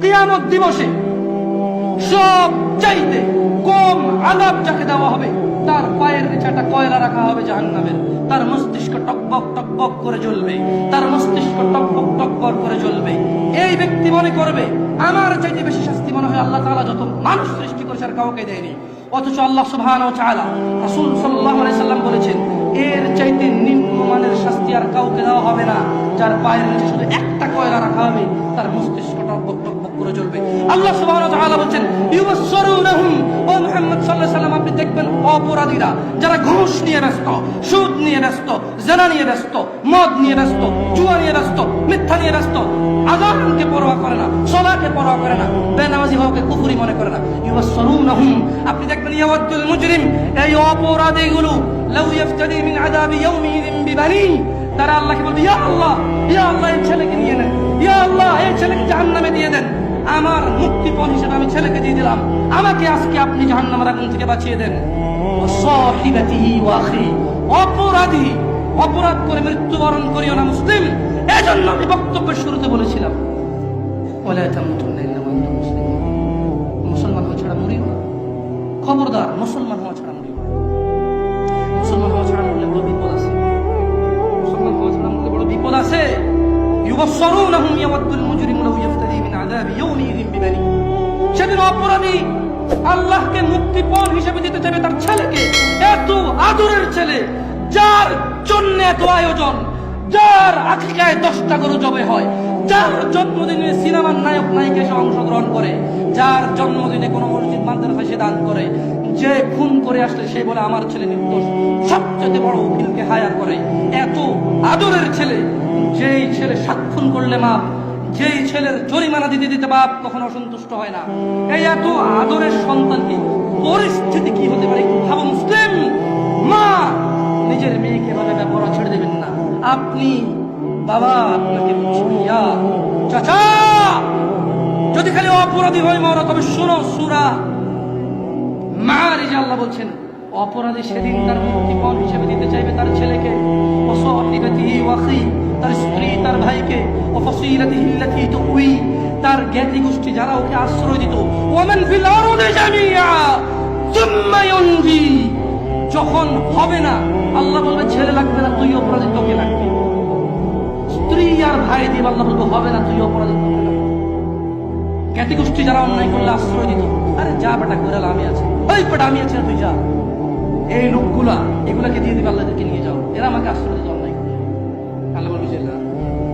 কিয়ামত দিবসে সব চাইতে কম আলাপ যাকে দেওয়া হবে, তার পায়ের নিচে একটা কয়লা রাখা হবে জাহান্নামের। তার মস্তিষ্ক টকবক টকবক করে জ্বলবে, তার মস্তিষ্ক টকবক টকবক করে জ্বলবে। এই ব্যক্তি মনে করবে, আমার চাইতে বেশি শাস্তি মনে হয় আল্লাহ তাআলা যত মানুষ সৃষ্টি করেছে আর কাউকে দেয়নি। অথচ আল্লাহ সুবহানাহু ওয়া তাআলা সাল্লাম বলেছেন এর চাইতে নিম্নমানের শাস্তি আর কাউকে দেওয়া হবে না। যার পায়ের নিচে শুধু একটা কয়লা রাখা হবে, তার মস্তিষ্ক টকবক টকবক করে জ্বলবে আল্লাহ সাল্লাম, আপনি দেখবেন জেনা নিয়ে ব্যস্ত, মদ নিয়ে মিথ্যা নিয়ে পরোয়া করে না পরোয়া করে না কুফরি মনে করে না। আপনি দেখবেন এই বলবে আল্লাহ আল্লাহ, এই ছেলেকে আল্লাহ, এই ছেলেকে জাহান্নামে দিয়ে দেন। আমার মুক্তিপণ হিসেবে আমি ছেলেকে দিয়ে দিলাম। আমাকে আজকে আপনি জাহান্নামের আগুন থেকে বাঁচিয়ে দেন। অপরাধী, অপরাধ করে মৃত্যুবরণ করিও না মুসলিম। এজন্য আমি বক্তব্যের শুরুতে বলেছিলাম মুসলমান। হওয়া ছাড়া মরিও না। খবরদার মুসলমান হওয়া আছে। যার জন্মদিনে সিনেমার নায়ক নায়িকা এসে অংশগ্রহণ করে, যার জন্মদিনে কোনো মসজিদ মাদ্রাসা সে দান করে, যে খুন করে আসলে সে বলে, আমার ছেলে নির্দোষ। সবচেয়ে বড় উকিলকে হায়ার করে এত আদরের ছেলে যেই ছেলে সাক্ষণ করলে মাপ, যেই ছেলের জরিমানা দিতে দিতে বাপ কখনো অসন্তুষ্ট হয় না। এই এত আদরের সন্তানকে পরিস্থিতি কি হতে পারে ভাবো, মুসলিম? মা, নিজের মেয়েকে এভাবে ব্যবহার ছেড়ে দেবেন না। আপনি, বাবা আপনাকে চাচা! যদি খালি অপরাধী হয় মরা, তবে শোনো, সুরা মারিজা আল্লাহ বলছেন, অপরাধী সেদিন তার মুক্তিপণ হিসেবে দিতে চাইবে তার ছেলেকে। ওয়াখি। তার স্ত্রী, তার ভাইকে ও ফাসিলাতিহি আল্লাতী তুই তার জ্ঞাতি গোষ্ঠী যারা ওকে আশ্রয় দিত, ওমান ফিল আরদি যখন হবে না, আল্লাহ বলবে, ছেলে লাগবে না, তুই অপরাধী, তোকে লাগবে। স্ত্রী আর ভাই দিয়ে আল্লাহ বলবে, হবে না, তুই অপরাধী, তোকে জ্ঞাতি গোষ্ঠী যারা অন্যায় করলে আশ্রয় দিত, আরে যা বেটা করে আমি আছি। ওই বেটা, আমি আছি তুই যা। এই লোকগুলা, এগুলাকে দিয়ে দিবে আল্লাহদেরকে নিয়ে যাও। এরা আমাকে আশ্রয়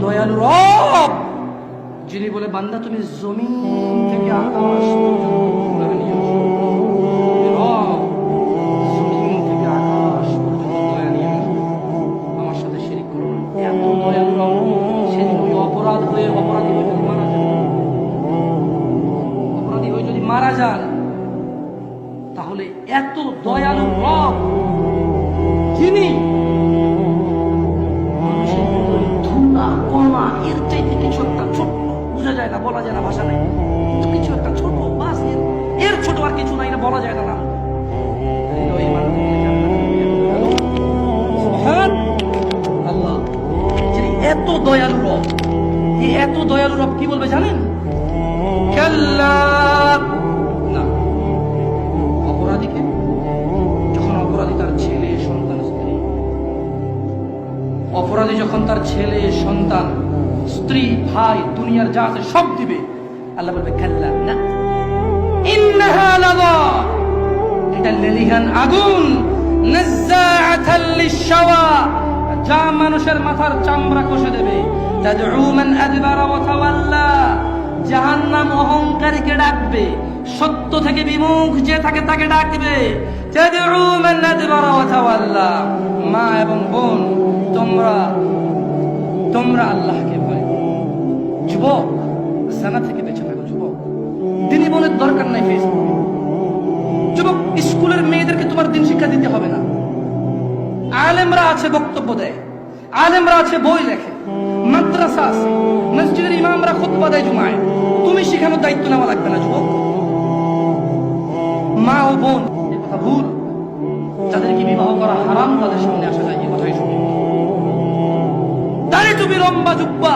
দয়ালু রব যিনি বলে বান্দা তুমি জমিন থেকে আকাশ ছেলে, সন্তান, স্ত্রী, ভাই, দুনিয়ার যা আছে সব দিবে। আল্লাহ বলবে, কাল্লা, না। এটা লেলিহান আগুন। যা মানুষের মাথার চামড়া কষে দেবে। তাওয়াল্লা। জাহান্নাম অহংকারীকে ডাকবে। সত্য থেকে বিমুখ যে থাকে তাকে ডাকবে। মা এবং বোন, তোমরা তোমরা আল্লাহকে ভয়। যুবক জানা থেকে বেঁচে থাকো, যুবক। দিনী বোনের দরকার নাই ফেসবুক যুবক, স্কুলের মেয়েদেরকে তোমার দিন শিক্ষা দিতে হবে না। আলেমরা আছে বক্তব্য দেয়। আলেমরা আছে বই লেখে। মাদ্রাসা আছে। মসজিদের ইমামরা খুতবা দেয় জুমায়। তুমি শেখানোর দায়িত্ব নেওয়া লাগবে না, যুবক। মা ও বোন কথা ভুল। যাদেরকে বিবাহ করা হারাম, তাদের সামনে আসা যায়। দাড়ি লম্বা জুব্বা।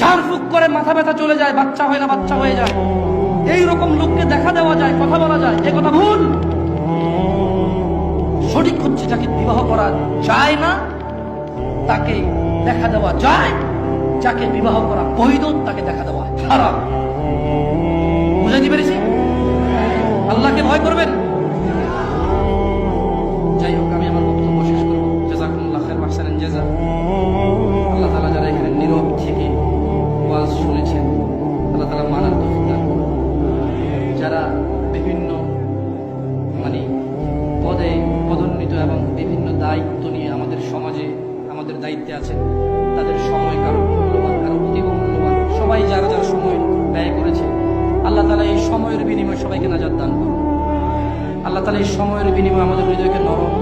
ঝাড়ফুক করে মাথা ব্যথা চলে যায়, বাচ্চা হয় না, বাচ্চা হয়ে যায়। এই রকম লোককে দেখা দেওয়া যায়, কথা বলা যায়। এ কথা ভুল। সঠিক হচ্ছে যাকে বিবাহ করা যায় না, তাকে দেখা দেওয়া যায়। যাকে বিবাহ করা বৈধ, তাকে দেখা দেওয়া হারাম। বুঝাইতে পেরেছি? আল্লাহকে ভয় করবেন? সমাজে আমাদের দায়িত্বে আছেন, তাদের সময় কারও মূল্যবান কারও মূল্যবান, সবাই যারা যারা সময় ব্যয় করেছে। আল্লাহ তালা এই সময়ের বিনিময়ে সবাইকে নাজাদ দান করুন। আল্লাহ তালা এই সময়ের বিনিময়ে আমাদের হৃদয়কে নরম